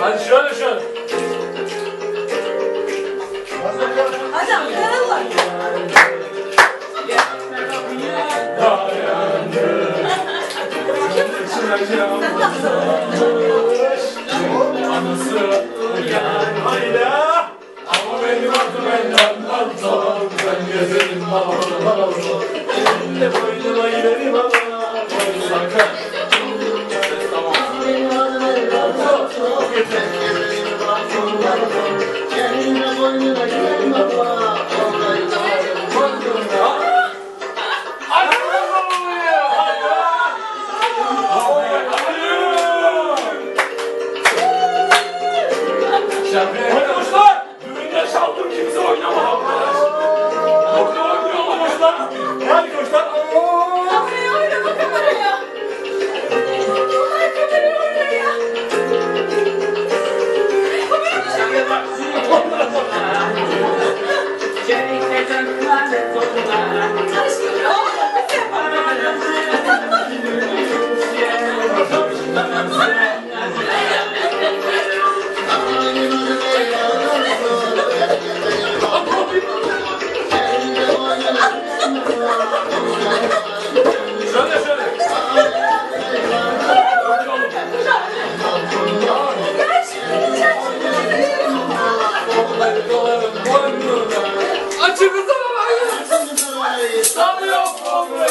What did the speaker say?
Hadi şöyle şöyle. Hadi Ankara'lılar. Anası uyan Ama benim adım Ben gezerim bana bana bana Elimle boynuma giderim ama Yeah. Açık kızım ama. Sanıyorum.